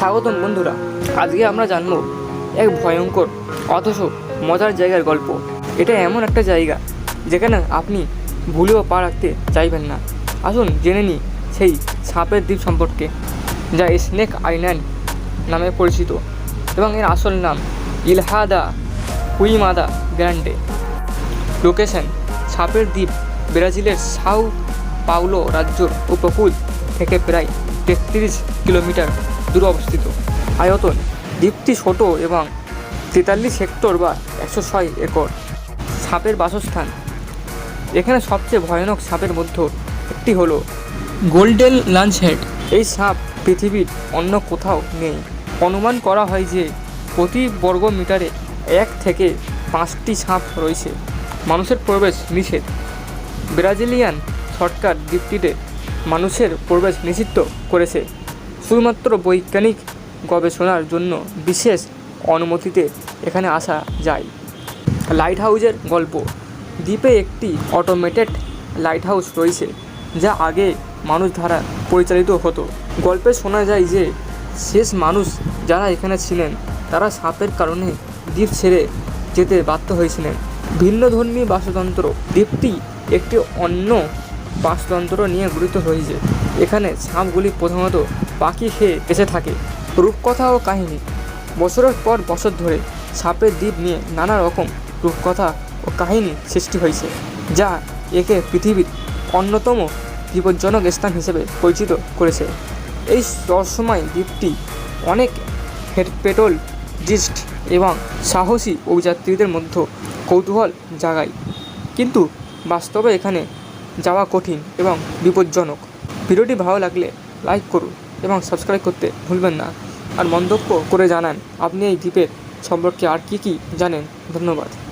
স্বাগতম বন্ধুরা। আজকে আমরা জানব এক ভয়ঙ্কর, অথচ মজার জায়গার গল্প। এটা এমন একটা জায়গা যেখানে আপনি ভুলেও পা রাখতে চাইবেন না। আসুন জেনে নিই সেই সাপের দ্বীপ সম্পর্কে, যা স্নেক আইল্যান্ড নামে পরিচিত এবং এর আসল নাম ইলহাদা হুইমাদা গ্র্যান্ডে লোকেশন সাপের দ্বীপ ব্রাজিলের সাউ পাউলো রাজ্যর উপকূল থেকে প্রায় তেত্রিশ কিলোমিটার দূরে অবস্থিত। আয়তন দ্বীপটি ছোট এবং তেতাল্লিশ হেক্টর বা একশো ছয় একর। সাপের বাসস্থান। এখানে সবচেয়ে ভয়ানক সাপের মধ্যে একটি হলো গোল্ডেন লাঞ্চ হেড এই সাপ পৃথিবীর অন্য কোথাও নেই। অনুমান করা হয় যে প্রতি বর্গ মিটারে এক থেকে পাঁচটি সাপ রয়েছে। মানুষের প্রবেশ নিষেধ। ব্রাজিলিয়ান সরকার দ্বীপটিতে মানুষের প্রবেশ নিষিদ্ধ করেছে। শুধুমাত্র বৈজ্ঞানিক গবেষণার জন্য বিশেষ অনুমতিতে এখানে আসা যায়। লাইট হাউসের গল্প। দ্বীপে একটি অটোমেটেড লাইট হাউস রয়েছে, যা আগে মানুষ দ্বারা পরিচালিত হতো। গল্পে শোনা যায় যে, শেষ মানুষ যারা এখানে ছিলেন, তারা সাপের কারণে দ্বীপ ছেড়ে যেতে বাধ্য হয়েছিলেন। ভিন্নধর্মী বাস্তুতন্ত্র। দ্বীপটি একটি অন্য বাস্তুতন্ত্র নিয়ে গঠিত হয়েছে। এখানে সাপগুলি প্রধানত পাখি খেয়ে বেঁচে থাকে। রূপকথা ও কাহিনী। বছরের পর বছর ধরে সাপের দ্বীপ নিয়ে নানা রকম রূপকথা ও কাহিনী সৃষ্টি হয়েছে, যা একে পৃথিবীর অন্যতম বিপজ্জনক স্থান হিসেবে পরিচিত করেছে। এই রহস্যময় দ্বীপটি অনেক পেট্রোল জিস্ট এবং সাহসী অভিযাত্রীদের মধ্যে কৌতূহল জাগায়। কিন্তু বাস্তবে এখানে যাওয়া কঠিন এবং বিপজ্জনক। ভিডিওটি ভালো লাগলে লাইক করুন এবং সাবস্ক্রাইব করতে ভুলবেন না। আর মন্তব্য করে জানান, আপনি এই দ্বীপের সম্পর্কে আর কী কী জানেন? ধন্যবাদ।